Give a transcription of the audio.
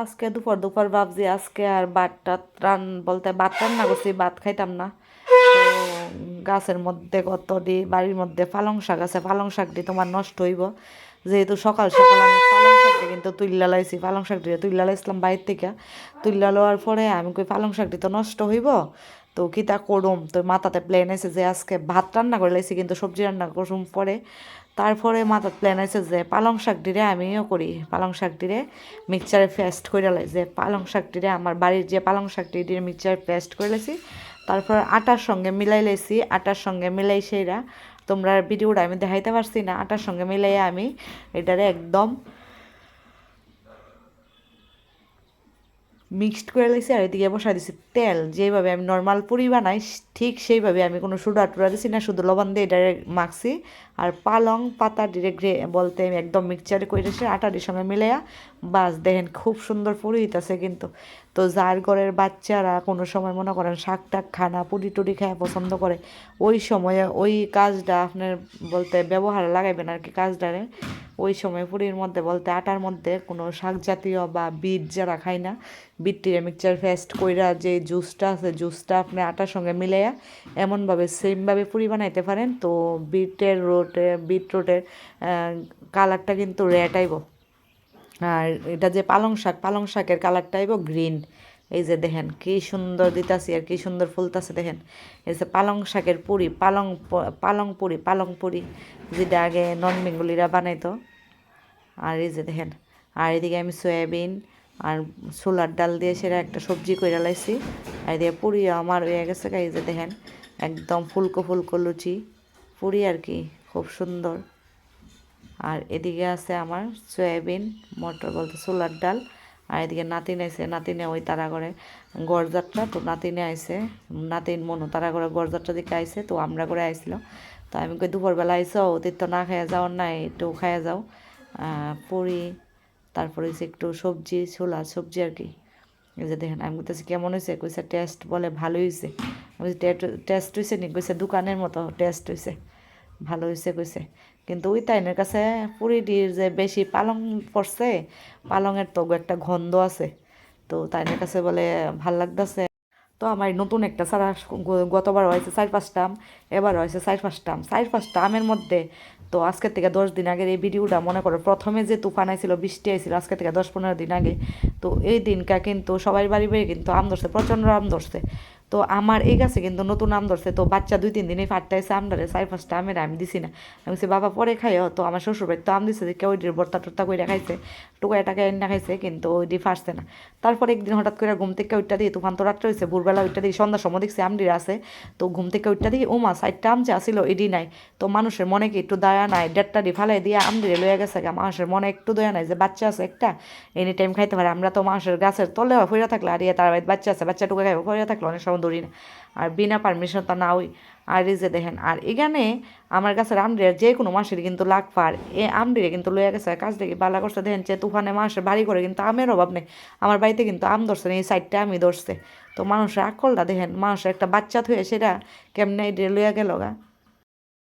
আজকে দুপুর দুপুর ভাবছি আজকে আর বাটটা রান, বলতে ভাত রান্না করছি, ভাত খাইতাম না। গাছের মধ্যে কত দি, বাড়ির মধ্যে পালং শাক আছে, পালং শাক দিয়ে তোমার নষ্ট হইব। যেহেতু সকাল সকাল আমি পালং শাকটি কিন্তু তুল্লা লাইছি, পালং দিয়ে তুল্লা লাইছিলাম বাইর থেকে। তুল্লা লওয়ার পরে আমি কই পালং শাকটি তো নষ্ট হইব। তো কিতা করুম, তো মাথাতে প্ল্যান আছে যে আজকে ভাত রান্না করে লাইছি, কিন্তু সবজি রান্না করুম পরে। তারপরে মাথার প্ল্যান আছে যে পালং শাক দিরে আমিও করি। পালং শাক দিরে মিক্সচারে পেস্ট করে লাই, যে পালং শাক দিরে আমার বাড়ির যে পালং শাক দিয়ে মিক্সচারে পেস্ট করে লাইছি। তারপর আটার সঙ্গে মিলাই লাইছি, আটার সঙ্গে মিলাই সেইরা তোমরা ভিডিওটা আমি দেখাইতে পারছি না, আটার সঙ্গে মিলাই আমি এটারে একদম মিক্সড করে লাইছি আর এদিকে বসাই দিছি তেল। যেভাবে আমি নর্মাল পুরি বানাই, ঠিক সেইভাবে আমি কোনো সুডা টুডা দিছি না, শুধু লবণ দিয়ে ডাইরেক্ট মাখছি। আর পালং পাতা ডিরেক্ট বলতে আমি একদম মিক্সচারে করে দিয়েছি আটার সঙ্গে মিলাইয়া, বাস দেখেন খুব সুন্দর পুরি হইতাছে কিন্তু। তো যার ঘরের বাচ্চারা কোনো সময় মনে করেন শাক টাক খানা পুরি টুরি খায়, পছন্দ করে, ওই সময়ে ওই কাজটা আপনার বলতে ব্যবহার লাগাইবেন আর কি কাজটারে। ওই সময় পুরীর মধ্যে বলতে আটার মধ্যে কোনো শাক জাতীয় বা বিট যারা খায় না, বিটটিরে মিক্সচার ফেস্ট কইরা যে জুসটা আছে জুসটা আপনি আটার সঙ্গে মিলাইয়া এমনভাবে সেমভাবে পুরি বানাইতে পারেন। তো বিটের রোটে, বিট রোটের কালারটা কিন্তু রেড আইব। আর এটা যে পালং শাক, পালং শাকের কালারটা আইব গ্রিন এই যে দেখেন, কি সুন্দর দিতাছি আর কি সুন্দর ফুলতাছে দেখেন। এই যে পালং শাকের পুরি, পালং পালং পুরি পালং পুরি, যেটা আগে নন বেঙ্গলিরা বানাইতো। আর এই যে দেখেন, আর এদিকে আমি সয়াবিন আর ছোলার ডাল দিয়ে সেটা একটা সবজি করে লাইছি। আর এদিকে পুরি আমার হয়ে গেছে এই যে দেখেন, একদম ফুলকো ফুলকো লুচি। পুরি আর কি, খুব সুন্দর। আর এদিকে আছে আমার সয়াবিন, মটর বলতে ছোলার ডাল। আর এদিকে নাতিন আইসে নাতিনে ওই তারা করে গড়যাত্রা তো নাতিনে আইসে নাতিন মনু তারা করে গড়যাত্রা দিকে আইসে তো আমরা করে আইছিল তো আমি কই দুপুরবেলা আইসো ওদের তো না খাইয়া যাওয়ার নাই, একটু খাইয়া যাও। পুরি, তারপরে হচ্ছে একটু সবজি, ছোলা, সবজি আর কি। যে দেখেন, আমি বলতেছি কেমন হয়েছে কইছে টেস্ট বলে ভালো হয়েছে আমি টেস্ট হয়েছে নি? কইছে, দোকানের মতো টেস্ট হয়েছে ভালো হয়েছে কইছে। কিন্তু ওই তাইনের কাছে পুরিটির যে বেশি পালং পড়ছে, পালংয়ের তো একটা গন্ধ আছে। তো তাইনের কাছে বলে, ভালো লাগতেছে? তো আমার নতুন একটা সারা গতবার হয়েছে চার পাঁচটা আম এবার হয়েছে চার পাঁচটা। আম চার পাঁচটা আমের মধ্যে, তো আজকে থেকে দশ দিন আগের এই ভিডিওটা মনে করো, প্রথমে যে তুফান আইছিল, বৃষ্টি আইছিল, আজকে থেকে দশ পনেরো দিন আগে। তো এই দিনটা কিন্তু সবাই বাড়ি বাড়ি কিন্তু আম ধরছে, প্রচণ্ড আম ধরছে। তো আমার এই গাছে কিন্তু নতুন আম ধরছে, তো বাচ্চা দুই, তিন দিনে ফাটটাইছে আমদারে চার, পাঁচটা আমের আমি দিছি না। আমি বলছি, বাবা, পরে খাইও। তো আমার শ্বশুর বাড়ি তো আম দিছে যে কেউ ওইটির বর্তা টর্তা করে খাইছে, টুকায় টাকা এনে খাইছে, কিন্তু ওইটি ফাটছে না। তারপর একদিন হঠাৎ করে ঘুম থেকে ওইটা দিয়ে তুফান তো রাত্রে হয়েছে ভোরবেলা ওইটা দিয়ে সন্ধ্যার সময় দেখছি আমডির আছে, তো ঘুম থেকে ওইটা দিয়ে ওমা সাইডটা আম যে আসিল এডি নাই। তো মানুষের মনে কি একটু দয়া নাই ডেটটা দিয়ে ফালাই দিয়ে আমডিরে লয়ে গেছে মানুষের মনে একটু দয়া নাই যে বাচ্চা আছে একটা এনি টাইম খাইতে পারে। আমরা তো মানুষের গাছের তলে ফইরা থাকলে আর ইয়ে তার বাচ্চা আছে, বাচ্চা টুকা খাইবে ফইরা থাকলে অনেক সময় না আর বিনা পারমিশন তো নাওই। আর এই যে দেখেন, আর এখানে আমার কাছে আমডির যে কোনো মাসের কিন্তু লাগফার এ আমডিরে কিন্তু লইয়া গেছে কাজ দেখি বালা করছে, দেখেন যে তুফানে মাসে বাড়ি করে কিন্তু আমের অভাব নেই। আমার বাড়িতে কিন্তু আম ধরছে এই সাইডটা আমি ধরছে। তো মানুষের আকলটা দেখেন, মানুষের একটা বাচ্চা থুয়ে সেটা কেমনে লইয়া গেল গা?